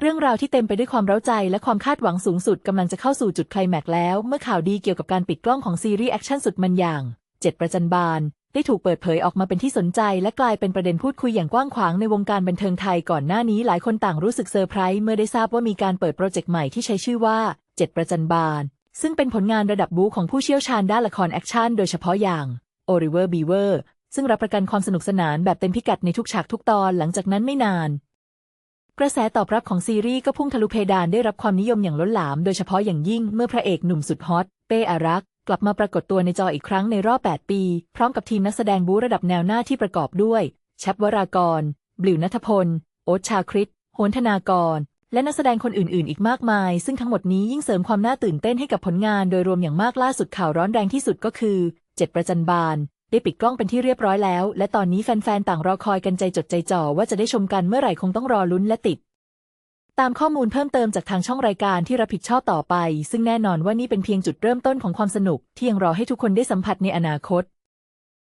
เรื่องราวที่เต็มไปด้วยความเร้าใจและความคาดหวังสูงสุดกำลังจะเข้าสู่จุดไคลแม็กแล้ว เมื่อข่าวดีเกี่ยวกับการปิดกล้องของซีรีส์แอคชั่นสุดมันอย่างเจ็ดประจันบาน ได้ถูกเปิดเผยออกมาเป็นที่สนใจ และกลายเป็นประเด็นพูดคุยอย่างกว้างขวางในวงการบันเทิงไทยก่อนหน้านี้หลายคนต่างรู้สึกเซอร์ไพรส์เมื่อได้ทราบว่ามีการเปิดโปรเจกต์ใหม่ที่ใช้ชื่อว่าเจ็ดประจันบาน ซึ่งเป็นผลงานระดับบู๊ของผู้เชี่ยวชาญด้านละครแอคชั่นโดยเฉพาะอย่างโอริเวอร์บีเวอร์ซึ่งรับประกันความสนุกสนานแบบเต็มพิกัดในทุกฉากทุกตอนหลังจากนั้นไม่นาน กระแสตอบรับของซีรีส์ก็พุ่งทะลุเพดานได้รับความนิยมอย่างล้นหลาม โดยเฉพาะอย่างยิ่งเมื่อพระเอกหนุ่มสุดฮอต เป้อารักษ์กลับมาปรากฏตัวในจออีกครั้งในรอบ 8 ปี พร้อมกับทีมนักแสดงบู๊ระดับแนวหน้าที่ประกอบด้วยชับวรากร บลิวนัทพล โอชาคริตโหนธนากร และนักแสดงคนอื่น ๆ อีกมากมาย ซึ่งทั้งหมดนี้ยิ่งเสริมความน่าตื่นเต้นให้กับผลงานโดยรวมอย่างมากล่าสุดข่าวร้อนแรงที่สุดก็คือเจ็ดประจันบาน ได้ปิดกล้องเป็นที่เรียบร้อยแล้ว และตอนนี้แฟนๆ ต่างรอคอยกันใจจดใจจ่อว่าจะได้ชมกันเมื่อไหร่คงต้องรอลุ้นและติด ตามข้อมูลเพิ่มเติมจากทางช่องรายการที่รับผิดชอบต่อไป ซึ่งแน่นอนว่านี่เป็นเพียงจุดเริ่มต้นของความสนุกที่ยังรอให้ทุกคนได้สัมผัสในอนาคต